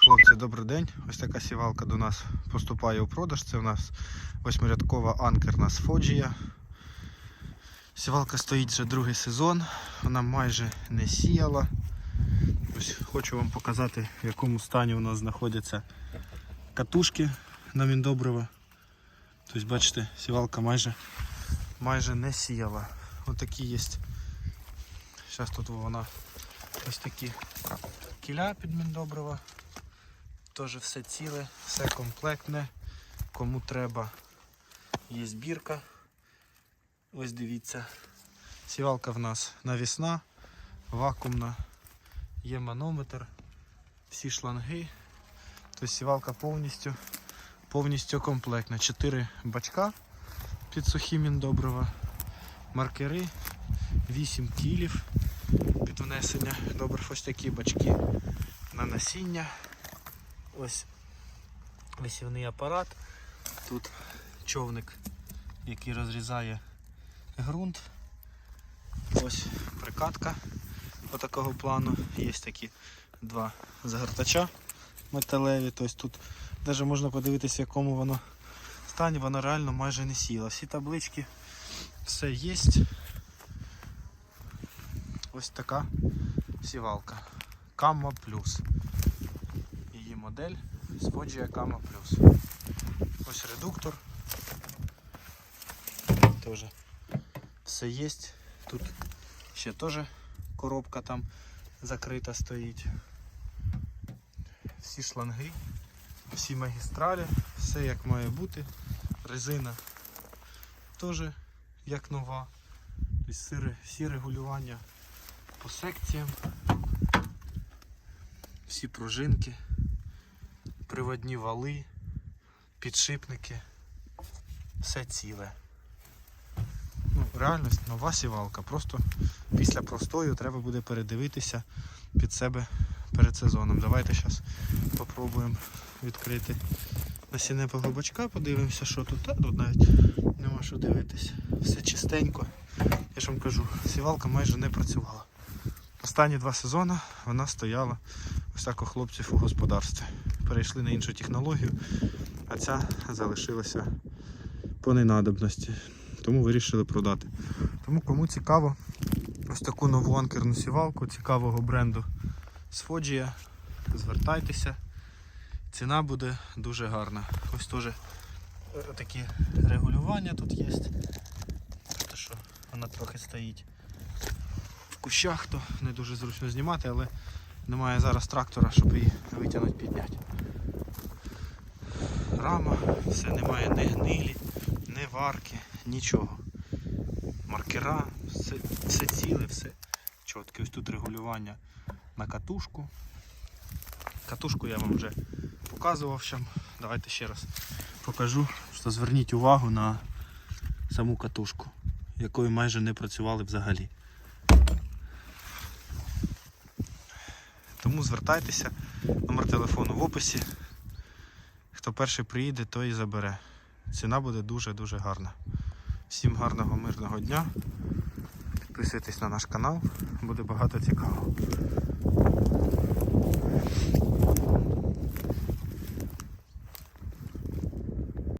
Хлопці, добрий день. Ось така сівалка до нас поступає у продаж. Це у нас восьмирядкова анкерна Сфоджія. Сівалка стоїть вже другий сезон, вона майже не сіяла. Ось хочу вам показати, в якому стані у нас знаходяться катушки на Міндобрива. Тобто, бачите, сівалка майже, майже не сіяла. Ось такі є. Зараз тут вона ось такі кіля під Міндобрива. Теж все ціле, все комплектне. Кому треба, є збірка. Ось дивіться. Сівалка в нас навісна, вакуумна, є манометр, всі шланги. Тобто сівалка повністю, повністю комплектна. Чотири бачка під сухі міндобрива, маркери, 8 кілів під внесення добрив. Ось такі бачки на насіння. Ось висівний апарат. Тут човник, який розрізає ґрунт. Ось прикатка отакого плану. Є такі два загортача металеві. Тобто тут навіть можна подивитися, в якому воно стані, воно реально майже не сіло. Всі таблички, все є. Ось така сівалка. Камма Плюс. Модель Sfogia Камма Плюс. Ось редуктор. Теж все є. Тут ще теж коробка там закрита стоїть. Всі шланги, всі магістралі, все як має бути. Резина теж як нова. Тобто всі регулювання по секціям, всі пружинки, приводні вали, підшипники, все ціле. Ну, реально нова сівалка. Просто після простою треба буде передивитися під себе перед сезоном. Давайте зараз спробуємо відкрити насінневого бачка, подивимося, що тут. Та, тут навіть нема що дивитися. Все чистенько. Я ж вам кажу, сівалка майже не працювала. Останні два сезони вона стояла у хлопців у господарстві. Перейшли на іншу технологію, а ця залишилася по ненадобності. Тому вирішили продати. Тому кому цікаво ось таку нову анкерну сівалку цікавого бренду Sfogia, звертайтеся. Ціна буде дуже гарна. Ось теж е, такі регулювання тут є. Тобто, що вона трохи стоїть в кущах, то не дуже зручно знімати, але немає зараз трактора, щоб її витягнути підняти. Рама, все немає ні гнилі, ні варки, нічого. Маркера, все, все ціле, все чітке. Ось тут регулювання на катушку. Катушку я вам вже показував ще. Давайте ще раз покажу, що зверніть увагу на саму катушку, якою майже не працювали взагалі. Тому звертайтеся, номер телефону в описі. Хто перший приїде, той і забере. Ціна буде дуже-дуже гарна. Всім гарного мирного дня. Підписуйтесь на наш канал, буде багато цікавого.